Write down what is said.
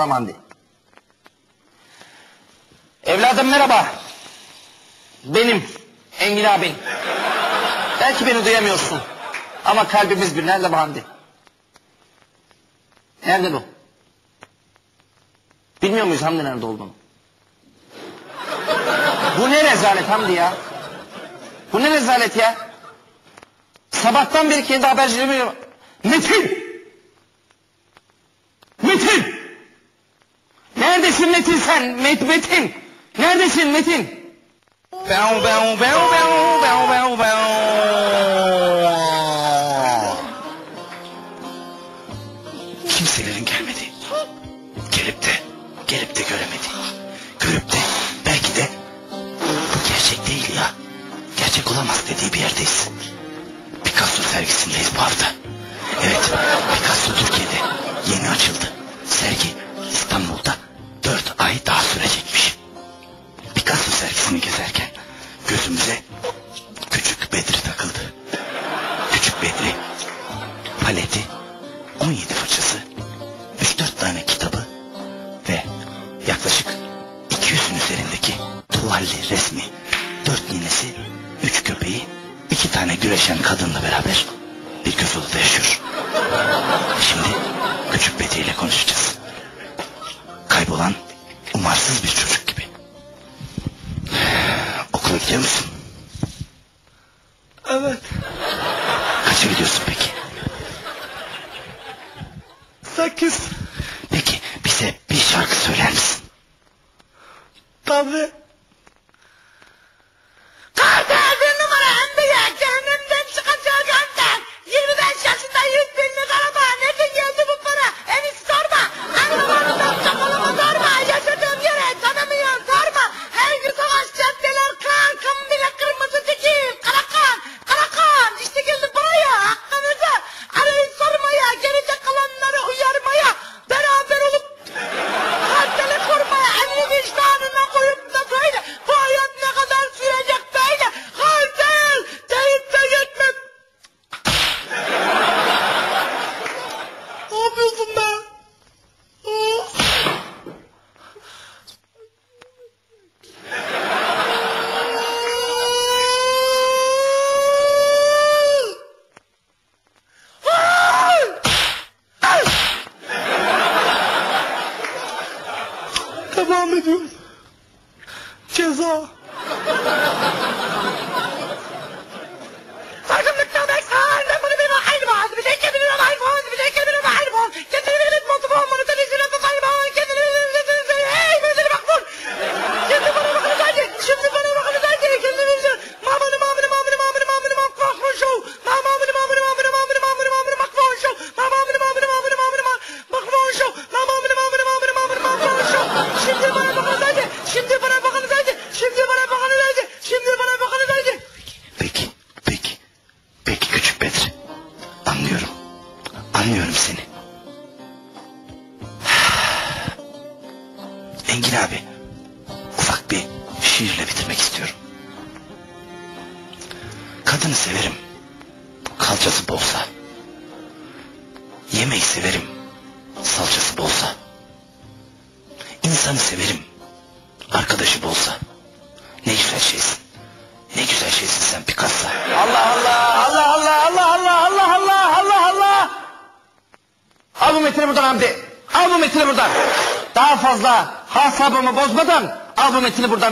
Hamdi. Evladım merhaba. Benim Engin abin. Belki beni duyamıyorsun. Ama kalbimiz bir. Nerede bu? Nerede bu? Bilmiyor muyuz Hamdi nerede olduğunu? Bu ne rezalet Hamdi ya? Bu ne rezalet ya? Sabahtan beri kendi habercilerimi... Metin! Neredesin Metin sen? Met Metin! Neredesin Metin? Bev bev bev bev bev bev bev. Kimselerin gelmedi. Gelip de, gelip de göremedi. Görüp de belki de bu gerçek değil ya. Gerçek olamaz dediği bir yerdeyiz. Picasso sergisindeyiz bu hafta. Evet, sergisini gezerken gözümüze küçük Bedri takıldı. Küçük Bedri paleti 17 fırçası, 3-4 tane kitabı ve yaklaşık 200'ün üzerindeki tuvalli resmi, 4 ninesi, 3 köpeği, 2 tane güreşen kadınla beraber bir göz odada yaşıyor. Şimdi küçük Betty ile konuşacağız. Kaybolan umarsız bir çocuk gidiyor musun? Evet. Kaça gidiyorsun peki? Sekiz. Peki bize bir şarkı söyler misin? Tabii. 嗯，介绍。Anlıyorum seni. Engin abi, ufak bir şiirle bitirmek istiyorum. Kadını severim, kalçası bolsa. Yemeği severim, salçası bolsa. İnsanı severim, arkadaşı bolsa. Al bu metini buradan Hamdi. Al bu metini buradan. Daha fazla hasabımı bozmadan al bu metini buradan.